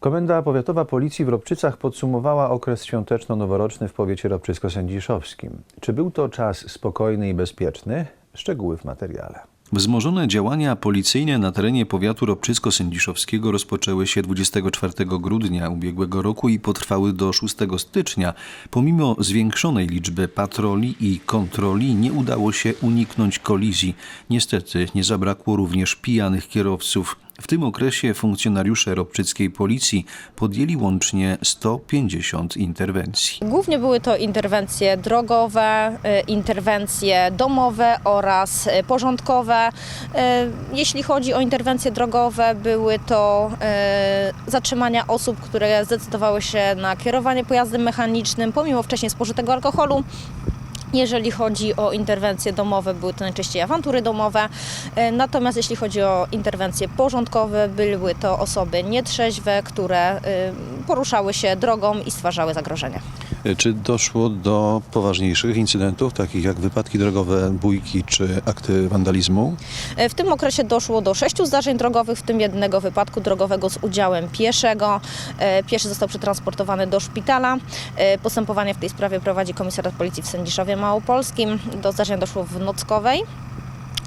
Komenda Powiatowa Policji w Robczycach podsumowała okres świąteczno-noworoczny w powiecie robczycko-sędziszowskim. Czy był to czas spokojny i bezpieczny? Szczegóły w materiale. Wzmożone działania policyjne na terenie powiatu robczycko-sędziszowskiego rozpoczęły się 24 grudnia ubiegłego roku i potrwały do 6 stycznia. Pomimo zwiększonej liczby patroli i kontroli nie udało się uniknąć kolizji. Niestety nie zabrakło również pijanych kierowców. W tym okresie funkcjonariusze robczyckiej policji podjęli łącznie 150 interwencji. Głównie były to interwencje drogowe, y, interwencje domowe oraz y, porządkowe. Y, Jeśli chodzi o interwencje drogowe, były to zatrzymania osób, które zdecydowały się na kierowanie pojazdem mechanicznym pomimo wcześniej spożytego alkoholu. Jeżeli chodzi o interwencje domowe, były to najczęściej awantury domowe. E, Natomiast jeśli chodzi o interwencje porządkowe, były to osoby nietrzeźwe, które e, poruszały się drogą i stwarzały zagrożenie. Czy doszło do poważniejszych incydentów, takich jak wypadki drogowe, bójki czy akty wandalizmu? E, W tym okresie doszło do sześciu zdarzeń drogowych, w tym jednego wypadku drogowego z udziałem pieszego. E, Pieszy został przetransportowany do szpitala. E, Postępowanie w tej sprawie prowadzi Komisariat Policji w Sędziszowie Małopolskim. Do zdarzenia doszło w Nockowej.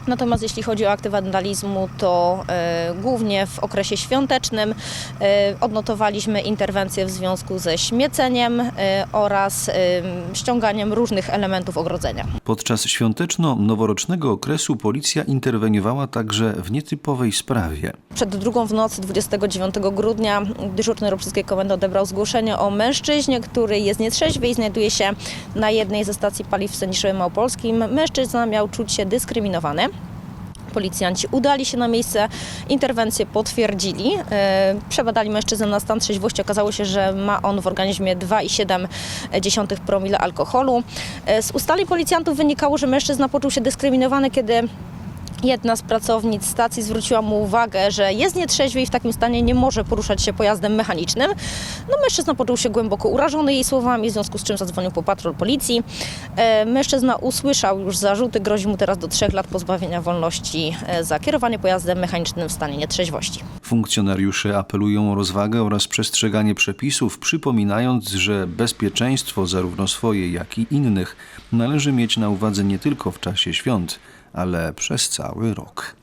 Natomiast jeśli chodzi o akty wandalizmu, to e, głównie w okresie świątecznym e, odnotowaliśmy interwencje w związku ze śmieceniem e, oraz ściąganiem różnych elementów ogrodzenia. Podczas świąteczno-noworocznego okresu policja interweniowała także w nietypowej sprawie. Przed drugą w nocy 29 grudnia dyżurny Robczyckiej Komendy odebrał zgłoszenie o mężczyźnie, który jest nietrzeźwy i znajduje się na jednej ze stacji paliw w Sędziszowie Małopolskim. Mężczyzna miał czuć się dyskryminowany. Policjanci udali się na miejsce, interwencję potwierdzili. E, Przebadali mężczyznę na stan trzeźwości. Okazało się, że ma on w organizmie 2,7 promila alkoholu. E, Z ustaleń policjantów wynikało, że mężczyzna poczuł się dyskryminowany, kiedy Jedna z pracownic stacji zwróciła mu uwagę, że jest nietrzeźwy i w takim stanie nie może poruszać się pojazdem mechanicznym. No, mężczyzna poczuł się głęboko urażony jej słowami, w związku z czym zadzwonił po patrol policji. E, mężczyzna usłyszał już zarzuty, grozi mu teraz do trzech lat pozbawienia wolności e, za kierowanie pojazdem mechanicznym w stanie nietrzeźwości. Funkcjonariusze apelują o rozwagę oraz przestrzeganie przepisów, przypominając, że bezpieczeństwo zarówno swoje, jak i innych należy mieć na uwadze nie tylko w czasie świąt, ale przez cały rok.